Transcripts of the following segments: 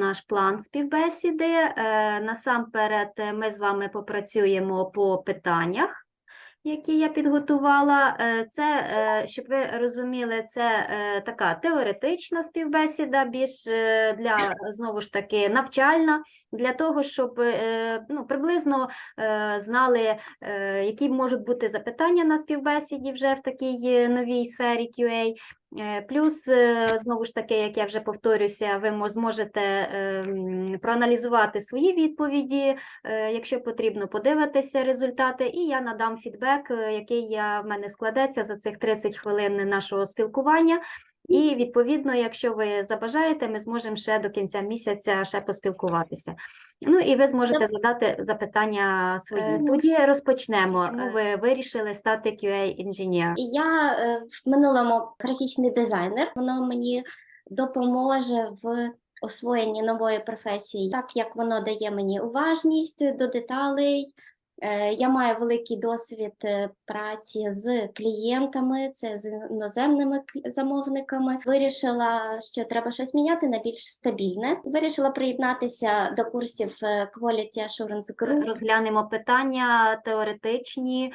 наш план співбесіди. Е, Насамперед, е, ми з вами попрацюємо по питаннях, які я підготувала. Е, Це, щоб ви розуміли, це така теоретична співбесіда, більш для знову ж таки навчальна, для того, щоб ну, приблизно знали, які можуть бути запитання на співбесіді вже в такій новій сфері QA. Е, Плюс, е, знову ж таки, як я вже повторюся, ви мо- зможете ем, проаналізувати свої відповіді, е, якщо потрібно, подивитися результати, і я надам фідбек, який я, в мене складеться за цих 30 хвилин нашого спілкування. І відповідно, якщо ви забажаєте, ми зможемо ще до кінця місяця ще поспілкуватися. Ну і ви зможете задати запитання свої. Е, Тоді розпочнемо. Чому ви вирішили стати QA-інженером? Я е, в минулому графічний дизайнер. Воно мені допоможе в освоєнні нової професії, так як воно дає мені уважність до деталей. Е, Я маю великий досвід е, праці з клієнтами, це з іноземними замовниками. Вирішила, що треба щось міняти на більш стабільне. Вирішила приєднатися до курсів е, Quality Assurance Group. Розглянемо питання теоретичні.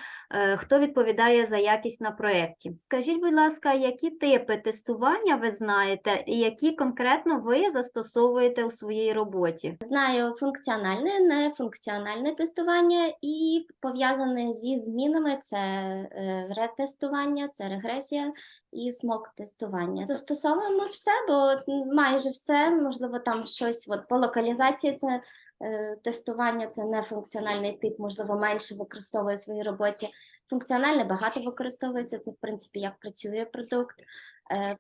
Хто відповідає за якість на проєкті? Скажіть, будь ласка, які типи тестування ви знаєте, і які конкретно ви застосовуєте у своїй роботі? Знаю функціональне, нефункціональне тестування і пов'язане зі змінами це е, ретестування, це регресія і смок-тестування. Застосовуємо все, бо майже все, можливо, там щось от, по локалізації це е, тестування, це нефункціональний тип, можливо, менше використовує в своїй роботі. Функціональне багато використовується, це в принципі як працює продукт.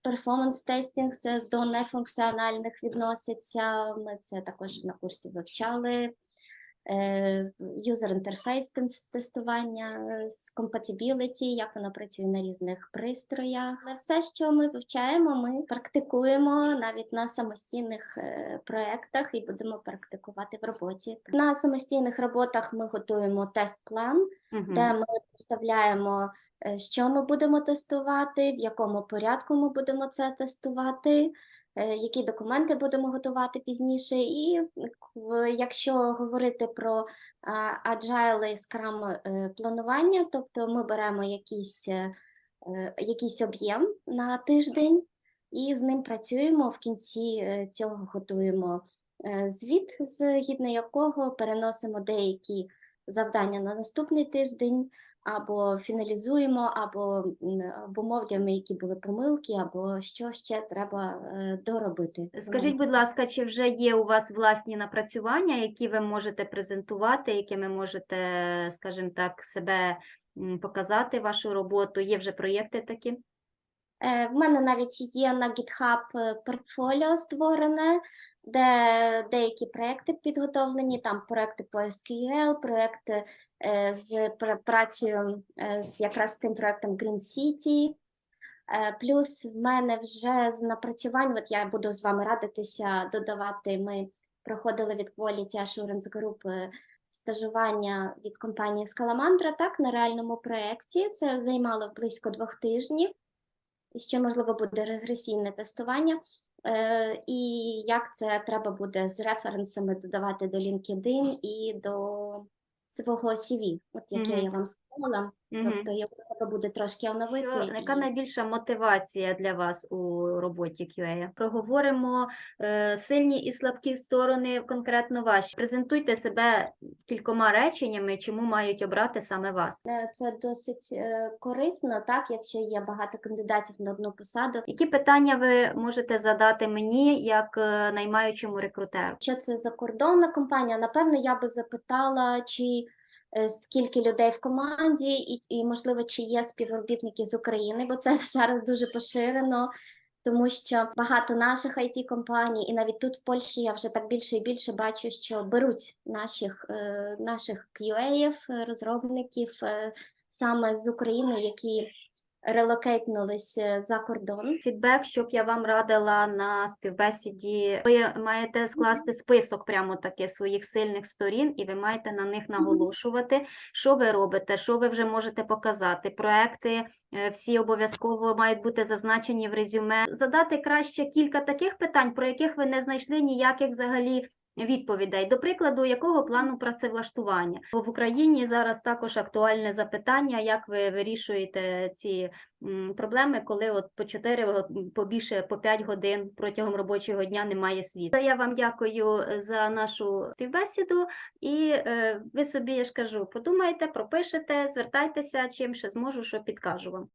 Перформанс тестінг це до нефункціональних відноситься. Ми це також на курсі вивчали. Е, User interface тестування, е, з compatibility, як воно працює на різних пристроях. Але все, що ми вивчаємо, ми практикуємо навіть на самостійних е, проектах і будемо практикувати в роботі. На самостійних роботах ми готуємо тест-план, Мгм. де ми представляємо, що ми будемо тестувати, в якому порядку ми будемо це тестувати, які документи будемо готувати пізніше. І якщо говорити про а, agile і е, планування, тобто ми беремо якийсь, е, е, якийсь об'єм на тиждень і з ним працюємо. В кінці е, цього готуємо е, звіт, згідно якого переносимо деякі завдання на наступний тиждень, або фіналізуємо, або обумовлюємо, які були помилки, або що ще треба е, доробити. Скажіть, будь ласка, чи вже є у вас власні напрацювання, які ви можете презентувати, якими можете, скажімо так, себе показати вашу роботу? Є вже проєкти такі? Е, В мене навіть є на GitHub е, портфоліо створене, де деякі проекти підготовлені, там проекти по SQL, проекти е, з пра- працею е, з якраз тим проектом Green City. Е, Плюс в мене вже з напрацювань, от я буду з вами радитися, додавати. Ми проходили від Quality Assurance Group стажування від компанії Scalamander, так, на реальному проєкті. Це займало близько двох тижнів. І ще, можливо, буде регресійне тестування. Е, і як це треба буде з референсами додавати до LinkedIn і до свого CV, от яке Мгм. я вам сказала. Тобто його треба буде трошки оновити. Що, яка і- найбільша мотивація для вас у роботі QA? Проговоримо е, сильні і слабкі сторони конкретно ваші. Презентуйте себе кількома реченнями, чому мають обрати саме вас. Е, Це досить е, корисно, так, якщо є багато кандидатів на одну посаду. Які питання ви можете задати мені як е, наймаючому рекрутеру? Що це за кордонна компанія? Напевно, я би запитала, чи скільки людей в команді, і, і можливо, чи є співробітники з України, бо це зараз дуже поширено. Тому що багато наших it компаній, і навіть тут в Польщі я вже так більше і більше бачу, що беруть наших, е, наших QA-ів, е, розробників е, саме з України, які релокейтнулись е, за кордон. Фідбек, щоб я вам радила на співбесіді. Ви маєте скласти список прямо таки своїх сильних сторін, і ви маєте на них наголошувати, що ви робите, що ви вже можете показати. Проекти е, всі обов'язково мають бути зазначені в резюме. Задати краще кілька таких питань, про яких ви не знайшли ніяких взагалі. Відповідей, до прикладу, якого плану працевлаштування? В Україні зараз також актуальне запитання, як ви вирішуєте ці проблеми, коли от по 4, го- по більше, по 5 годин протягом робочого дня немає світла. Я вам дякую е, за нашу співбесіду, і е, ви собі, я ж кажу, подумайте, пропишете, звертайтеся, чим ще зможу, що підкажу вам.